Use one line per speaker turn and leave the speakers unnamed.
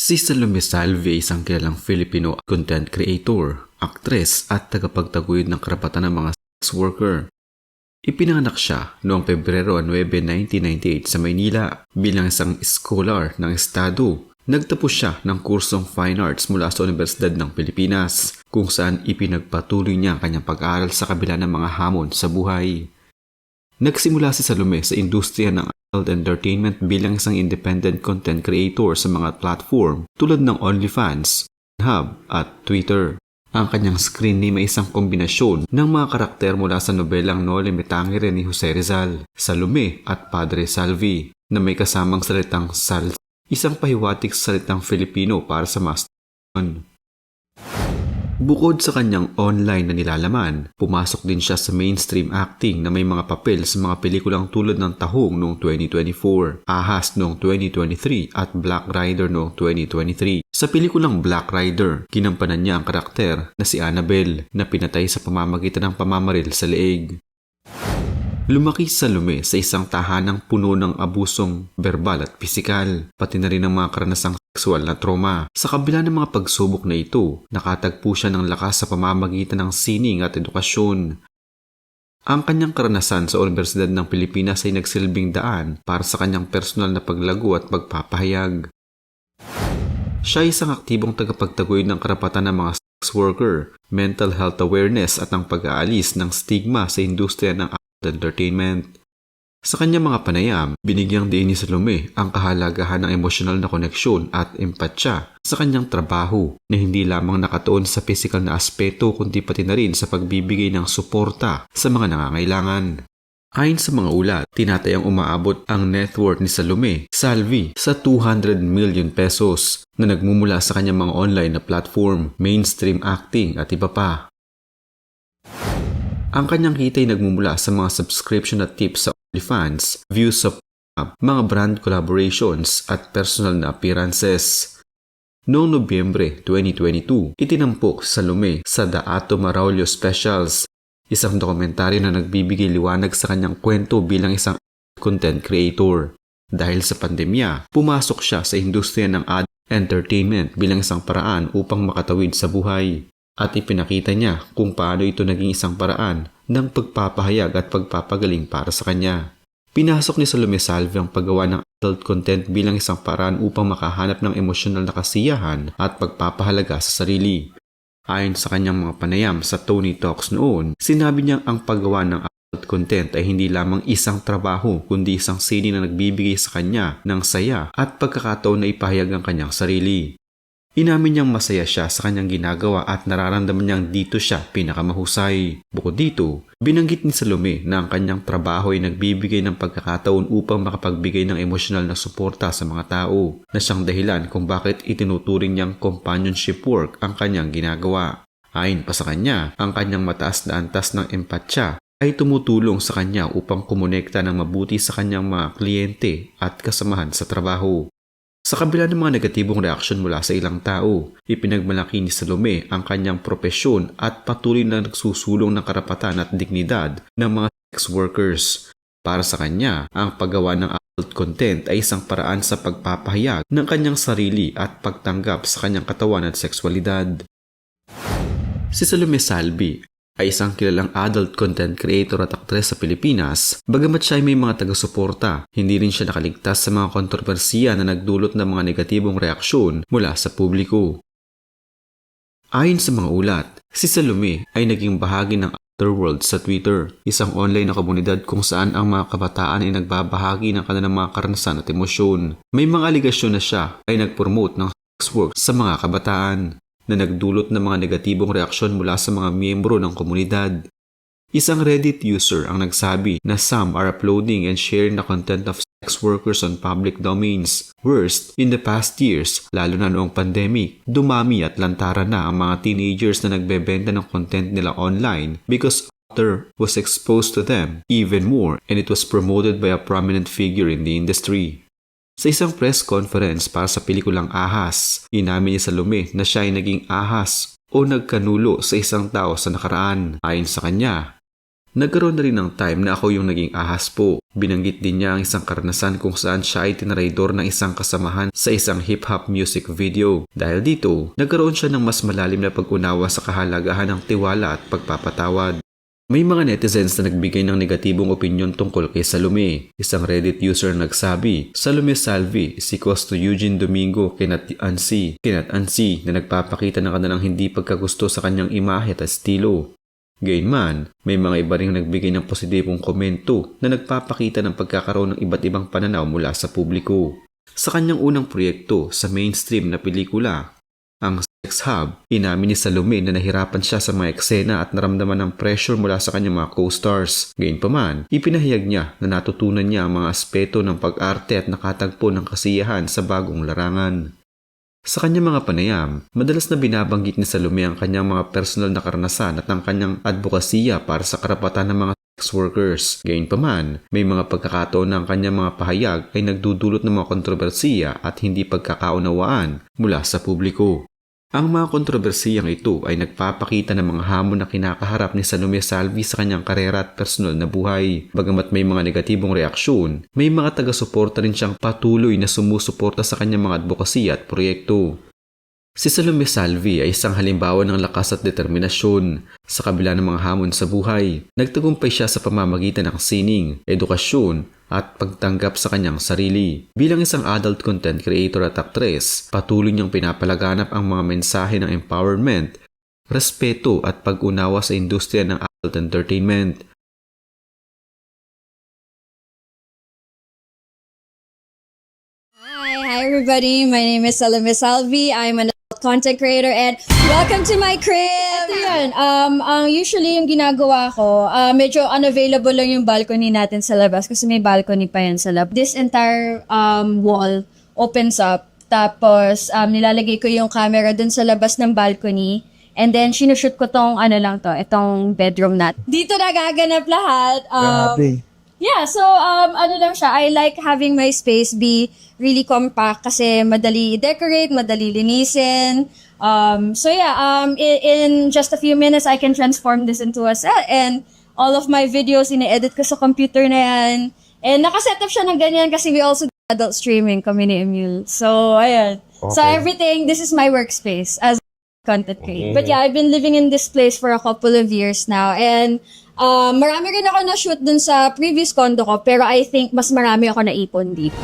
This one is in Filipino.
Si Salome Salve ay isang kilalang Filipino content creator, aktres at tagapagtaguyod ng karapatan ng mga sex worker. Ipinanganak siya noong Pebrero 9, 1998 sa Maynila bilang isang scholar ng estado. Nagtapos siya ng kursong Fine Arts mula sa Universidad ng Pilipinas kung saan ipinagpatuloy niya ang kanyang pag-aaral sa kabila ng mga hamon sa buhay. Nagsimula si Salome sa industriya ng adult entertainment bilang isang independent content creator sa mga platform tulad ng OnlyFans, Hub at Twitter. Ang kanyang screen name ay isang kombinasyon ng mga karakter mula sa nobelang Noli Me Tangere ni Jose Rizal, Salome at Padre Salvi na may kasamang salitang sal, isang pahiwatig sa salitang Filipino para sa masturbasyon. Bukod sa kanyang online na nilalaman, pumasok din siya sa mainstream acting na may mga papel sa mga pelikulang tulad ng Tahong noong 2024, Ahas noong 2023 at Black Rider noong 2023. Sa pelikulang Black Rider, kinampanan niya ang karakter na si Annabelle na pinatay sa pamamagitan ng pamamaril sa leeg. Lumaki sa Lume sa isang tahanang puno ng abusong verbal at pisikal, pati na rin ang mga karanasang sexual na trauma. Sa kabila ng mga pagsubok na ito, nakatagpo siya ng lakas sa pamamagitan ng sining at edukasyon. Ang kanyang karanasan sa Universidad ng Pilipinas ay nagsilbing daan para sa kanyang personal na paglago at pagpapahayag. Siya ay isang aktibong tagapagtaguyod ng karapatan ng mga sex worker, mental health awareness at ang pag-aalis ng stigma sa industriya ng entertainment. Sa kanyang mga panayam, binigyang diin ni Salome ang kahalagahan ng emosyonal na koneksyon at empatsya sa kanyang trabaho na hindi lamang nakatuon sa physical na aspeto kundi pati na rin sa pagbibigay ng suporta sa mga nangangailangan. Ayon sa mga ulat, tinatayang umaabot ang net worth ni Salome Salvi sa 200 million pesos na nagmumula sa kanyang mga online na platform, mainstream acting at iba pa. Ang kanyang kita ay nagmumula sa mga subscription at tips sa OnlyFans, views sa Pornhub, mga brand collaborations at personal na appearances. Noong Nobyembre 2022, itinampok sa Lume sa The Ato Maraulio Specials, isang dokumentaryo na nagbibigay liwanag sa kanyang kwento bilang isang content creator. Dahil sa pandemya, pumasok siya sa industriya ng ad entertainment bilang isang paraan upang makatawid sa buhay at ipinakita niya kung paano ito naging isang paraan ng pagpapahayag at pagpapagaling para sa kanya. Pinasok ni Salome Salve ang paggawa ng adult content bilang isang paraan upang makahanap ng emosyonal na kasiyahan at pagpapahalaga sa sarili. Ayon sa kanyang mga panayam sa Tony Talks noon, sinabi niyang ang paggawa ng adult content ay hindi lamang isang trabaho kundi isang sini na nagbibigay sa kanya ng saya at pagkakataon na ipahayag ang kanyang sarili. Inamin niyang masaya siya sa kanyang ginagawa at nararamdaman niyang dito siya pinakamahusay. Bukod dito, binanggit ni Salome na ang kanyang trabaho ay nagbibigay ng pagkakataon upang makapagbigay ng emosyonal na suporta sa mga tao na siyang dahilan kung bakit itinuturing niyang companionship work ang kanyang ginagawa. Ayon pa sa kanya, ang kanyang mataas na antas ng empatsya ay tumutulong sa kanya upang kumonekta ng mabuti sa kanyang mga kliyente at kasamahan sa trabaho. Sa kabila ng mga negatibong reaksyon mula sa ilang tao, ipinagmalaki ni Salome ang kanyang propesyon at patuloy na nagsusulong ng karapatan at dignidad ng mga sex workers. Para sa kanya, ang paggawa ng adult content ay isang paraan sa pagpapahayag ng kanyang sarili at pagtanggap sa kanyang katawan at sexualidad. Si Salome Salvi ay isang kilalang adult content creator at aktres sa Pilipinas, bagamat siya ay may mga taga-suporta, hindi rin siya nakaligtas sa mga kontrobersiya na nagdulot ng mga negatibong reaksyon mula sa publiko. Ayon sa mga ulat, si Salome ay naging bahagi ng Otherworld sa Twitter, isang online na komunidad kung saan ang mga kabataan ay nagbabahagi ng kanilang mga karanasan at emosyon. May mga aligasyon na siya ay nagpromote ng sex work sa mga kabataan na nagdulot ng mga negatibong reaksyon mula sa mga miyembro ng komunidad. Isang Reddit user ang nagsabi na some are uploading and sharing the content of sex workers on public domains. Worst, in the past years, lalo na noong pandemic, dumami at lantara na ang mga teenagers na nagbebenta ng content nila online because author was exposed to them even more and it was promoted by a prominent figure in the industry. Sa isang press conference para sa pelikulang Ahas, inamin niya sa Lume na siya ay naging ahas o nagkanulo sa isang tao sa nakaraan. Ayon sa kanya, Nagkaroon na rin ng time na ako yung naging ahas po. Binanggit din niya ang isang karanasan kung saan siya ay tinaraydor ng isang kasamahan sa isang hip-hop music video. Dahil dito, nagkaroon siya ng mas malalim na pag-unawa sa kahalagahan ng tiwala at pagpapatawad. May mga netizens na nagbigay ng negatibong opinyon tungkol kay Salome. Isang Reddit user nagsabi, Salome Salvi is equals to Eugene Domingo kinat Ansi. Kinat Ansi na nagpapakita ng kanilang hindi pagkagusto sa kanyang imahe at estilo. Gayunman, may mga iba ring nagbigay ng positibong komento na nagpapakita ng pagkakaroon ng iba't ibang pananaw mula sa publiko. Sa kanyang unang proyekto sa mainstream na pelikula, ang Sex Hub, inamin ni Salome na nahirapan siya sa mga eksena at naramdaman ng pressure mula sa kanyang mga co-stars. Gayunpaman, ipinahayag niya na natutunan niya ang mga aspeto ng pag-arte at nakatagpo ng kasiyahan sa bagong larangan. Sa kanyang mga panayam, madalas na binabanggit ni Salome ang kanyang mga personal na karanasan at ang kanyang advokasya para sa karapatan ng mga sex workers. Gayunpaman, may mga pagkakataon na ang kanyang mga pahayag ay nagdudulot ng mga kontrobersiya at hindi pagkakaunawaan mula sa publiko. Ang mga kontrobersiyang ito ay nagpapakita ng mga hamon na kinakaharap ni Salome Salvi sa kanyang karera at personal na buhay. Bagamat may mga negatibong reaksyon, may mga taga-suporta rin siyang patuloy na sumusuporta sa kanyang mga advokasya at proyekto. Si Salome Salvi ay isang halimbawa ng lakas at determinasyon sa kabila ng mga hamon sa buhay. Nagtagumpay siya sa pamamagitan ng sining, edukasyon, at pagtanggap sa kanyang sarili. Bilang isang adult content creator at actress, patuloy niyang pinapalaganap ang mga mensahe ng empowerment, respeto at pag-unawa sa industriya ng adult entertainment.
Hi, hi everybody. My name is Salome Salvi. I'm an content creator and welcome to my crib. Ito yun. Um, ang usually yung ginagawa ko, uh, medyo unavailable lang yung balcony natin sa labas kasi may balcony pa yan sa labas. This entire um, wall opens up. Tapos, um, nilalagay ko yung camera dun sa labas ng balcony. And then, sinushoot ko tong, ano lang to, itong bedroom nat. Dito nagaganap lahat. Um,
Grabe.
Yeah, so um ano lang siya, I like having my space be really compact kasi madali i-decorate, madali linisin. Um so yeah, um in, in just a few minutes I can transform this into a set and all of my videos ine-edit ko sa computer na yan. And nakaset up siya ng ganyan kasi we also do adult streaming kami ni Emil. So ayan. So
Okay.
everything, this is my workspace as content creator. But yeah, I've been living in this place for a couple of years now. And uh, marami rin ako na-shoot dun sa previous condo ko, pero I think mas marami ako naipon dito.